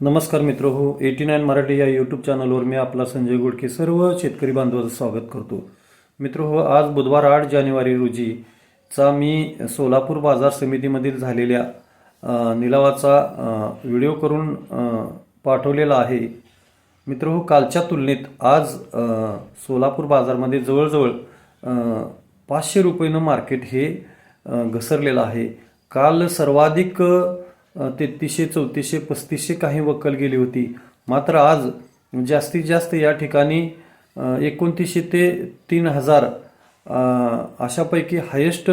नमस्कार मित्र हो एटी नाईन मराठी या यूट्यूब चॅनलवर मी आपला संजय गोडके सर्व शेतकरी बांधवाचं स्वागत करतो. मित्र हो आज बुधवार आठ जानेवारी रोजी चा मी सोलापूर बाजार समितीमधील झालेल्या निलावाचा व्हिडिओ करून पाठवलेला आहे. मित्र हो कालच्या तुलनेत आज सोलापूर बाजारमध्ये जवळजवळ पाचशे रुपयेनं मार्केट हे घसरलेलं आहे. काल सर्वाधिक तेहतीसशे चौतीसशे पस्तीसशे काही वक्कल गेली होती. मात्र आज जास्तीत जास्त या ठिकाणी एकोणतीसशे ते तीन हजार अशापैकी हायेस्ट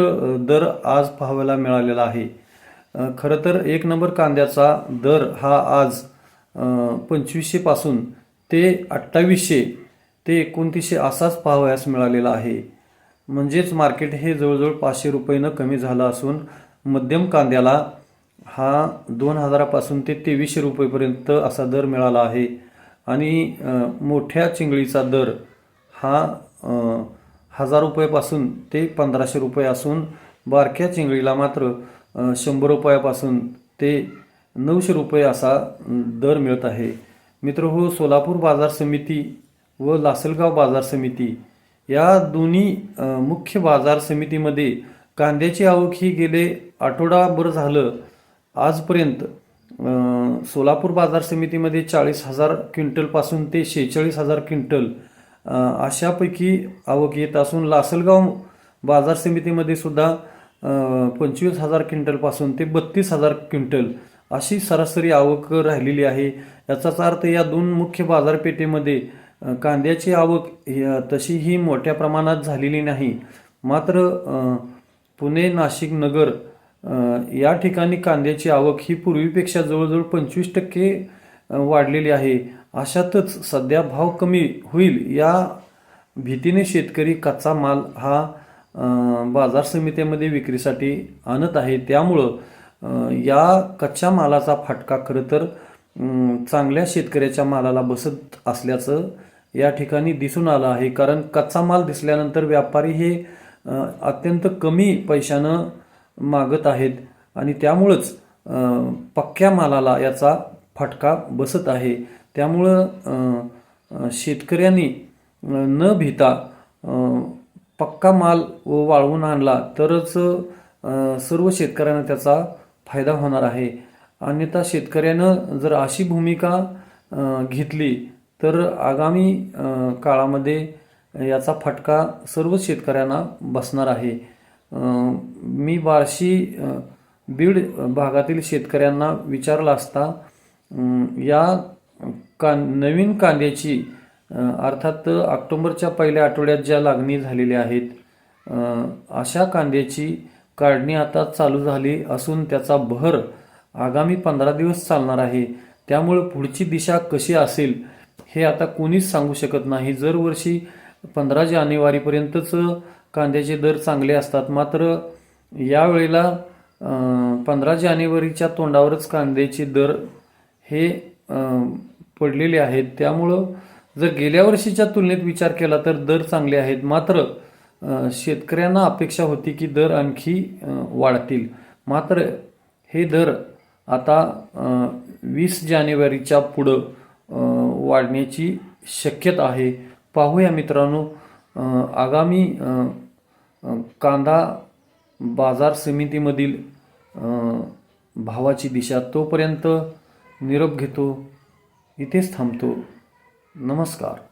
दर आज पाहायला मिळालेला आहे. खरं तर एक नंबर कांद्याचा दर हा आज पंचवीसशेपासून ते अठ्ठावीसशे ते एकोणतीसशे असाच पाहावयास मिळालेला आहे. म्हणजेच मार्केट हे जवळजवळ पाचशे रुपयेनं कमी झालं असून मध्यम कांद्याला हा दोन हजारापासून ते तेवीसशे रुपयेपर्यंत असा दर मिळाला आहे. आणि मोठ्या चिंगळीचा दर हा हजार रुपयापासून ते पंधराशे रुपये असून बारक्या चिंगळीला मात्र शंभर रुपयापासून ते नऊशे रुपये असा दर मिळत आहे. मित्र हो सोलापूर बाजार समिती व लासलगाव बाजार समिती या दोन्ही मुख्य बाजार समितीमध्ये कांद्याची आवक ही गेले आठवडाभर झालं आजपर्यंत सोलापूर बाजार समितीमध्ये चाळीस हजार क्विंटलपासून ते शेहेचाळीस हजार क्विंटल अशापैकी आवक येत असून लासलगाव बाजार समितीमध्ये सुद्धा पंचवीस हजार क्विंटलपासून ते बत्तीस हजार क्विंटल अशी सरासरी आवक राहिलेली आहे. याचाच अर्थ या दोन मुख्य बाजारपेठेमध्ये कांद्याची आवक तशी ही मोठ्या प्रमाणात झालेली नाही. मात्र पुणे नाशिक नगर या ठिकाणी कांद्याची आवक ही पूर्वीपेक्षा जवळजवळ पंचवीस टक्के वाढलेली आहे. अशातच सध्या भाव कमी होईल या भीतीने शेतकरी कच्चा माल हा बाजार समित्यामध्ये विक्रीसाठी आणत आहे. त्यामुळं या कच्च्या मालाचा फाटका खरं तर चांगल्या शेतकऱ्याच्या मालाला बसत असल्याचं या ठिकाणी दिसून आलं आहे. कारण कच्चा माल दिसल्यानंतर व्यापारी हे अत्यंत कमी पैशानं मागत आहेत. आणि त्यामुळंच पक्क्या मालाला याचा फटका बसत आहे. त्यामुळं शेतकऱ्यांनी न भिता पक्का माल व वाळवून आणला तरच सर्व शेतकऱ्यांना त्याचा फायदा होणार आहे. अन्यथा शेतकऱ्यानं जर अशी भूमिका घेतली तर आगामी काळामध्ये याचा फटका सर्व शेतकऱ्यांना बसणार आहे. मी बार्शी बीड भागातील शेतकऱ्यांना विचारलं असता या का नवीन कांद्याची अर्थात ऑक्टोबरच्या पहिल्या आठवड्यात ज्या लागणी झालेल्या आहेत अशा कांद्याची काढणी आता चालू झाली असून त्याचा भर आगामी पंधरा दिवस चालणार आहे. त्यामुळे पुढची दिशा कशी असेल हे आता कोणीच सांगू शकत नाही. जर वर्षी पंधरा जानेवारीपर्यंतच कांद्याचे दर चांगले असतात. मात्र यावेळेला पंधरा जानेवारीच्या तोंडावरच कांद्याचे दर हे पडलेले आहेत. त्यामुळं जर गेल्या वर्षीच्या तुलनेत विचार केला तर दर चांगले आहेत. मात्र शेतकऱ्यांना अपेक्षा होती की दर आणखी वाढतील. मात्र हे दर आता वीस जानेवारीच्या पुढं वाढण्याची शक्यता आहे. पाहूया मित्रांनो आगामी कांदा बाजार समितीमधील भावाची दिशा तोपर्यंत निरोप घेतो. इथेच थांबतो. नमस्कार.